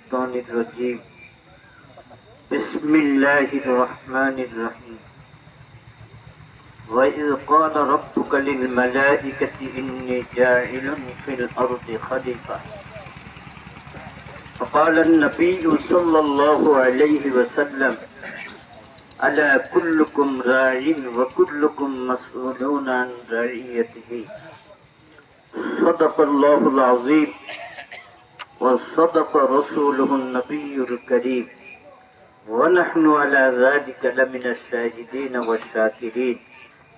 الشيطان الرجيم. بسم الله الرحمن الرحيم. وإذ قال ربك للملائكة إني جاعل في الأرض خليفة. فقال النبي صلى الله عليه وسلم ألا كلكم راع وكلكم مسؤولون عن رعيته. صدق الله العظيم. وصدق رسوله النبي الكريم ونحن على ذلك لمن الشاهدين والشاكرين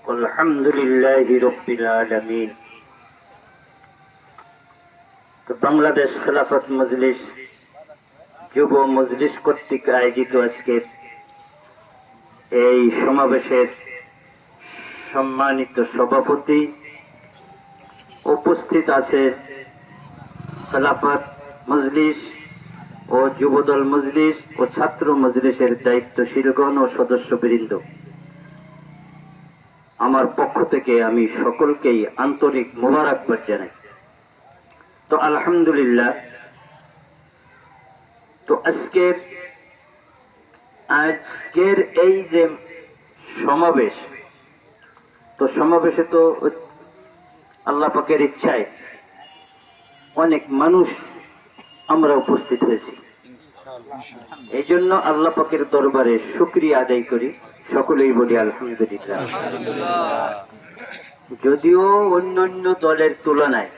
والحمد لله رب العالمين তো বাংলাদেশ খেলাফত মজলিস যুব মজলিস কর্তৃক আয়োজিত আজকের এই সমাবেশের সম্মানিত সভাপতি উপস্থিত আছে খেলাফত মজলিস ও যুবদল মজলিস ও ছাত্র মজলিসের দায়িত্বশীলগণ ও সদস্যবৃন্দ। আমার পক্ষ থেকে আমি সকলকেই আন্তরিক মোবারকবাদ জানাই। তো আলহামদুলিল্লাহ, তো আজকের আজকের এই যে সমাবেশ, তো সমাবেশে তো আল্লাহ পাকের ইচ্ছায় অনেক মানুষ আমরা উপস্থিত হয়েছি। এই জন্য আল্লাহ পাকের দরবারে শুক্রিয়া আদায় করি। সকলেই বলি আলহামদুলিল্লাহ। যদিও অন্যান্য দলের তুলনায়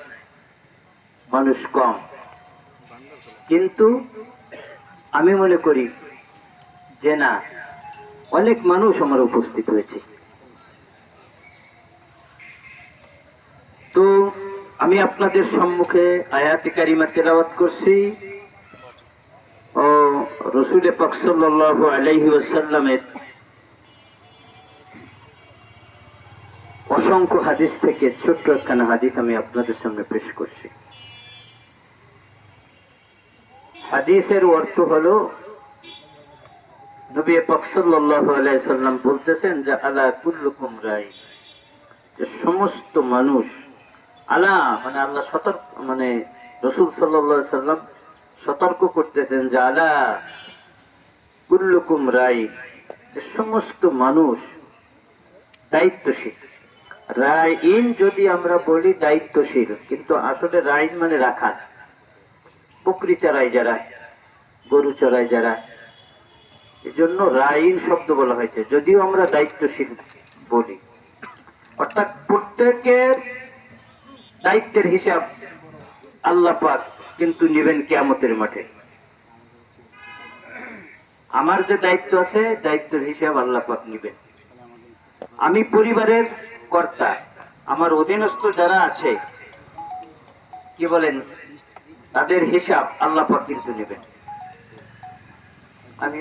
মানুষ কম। কিন্তু আমি মনে করি যে না, অনেক মানুষ আমার উপস্থিত হয়েছে তো আমি আপনাদের সম্মুখে আয়াতি কারিমা তেলাওয়াত করছি ও রসুল পাক ওয়াসাল্লামের অসংখ্য হাদিস থেকে ছোট্ট একখানা হাদিস আমি আপনাদের সামনে পেশ করছি। হাদিসের অর্থ হলো, নবী পাক আলাইহি সাল্লাম বলতেছেন যে, আলা কুল্লুকুম যে সমস্ত মানুষ আলা মানে আল্লাহ সতর্ক মানে রসুল সাল্লাম সতর্ক করতেছেন যে আলা কুল্লুকুম রাই সমস্ত মানুষ দায়িত্বশীল। রাইন যদি আমরা বলি দায়িত্বশীল, কিন্তু আসলে রাইন মানে রাখার বকরি চড়াই যারা, গরু চড়াই যারা, এজন্য রাইন শব্দ বলা হয়েছে, যদিও আমরা দায়িত্বশীল বলি। অর্থাৎ প্রত্যেকের দায়িত্বের হিসাব আল্লাহ পাক কিন্তু নেবেন কেয়ামতের মাঠে। আমার যে দায়িত্ব আছে, দায়িত্বের হিসাব আল্লাহ পাক নেবেন। আমি পরিবারের কর্তা, আমার অধীনস্থ যারা আছে, কি বলেন, তাদের হিসাব আল্লাহ পাক কিন্তু নেবেন। আমি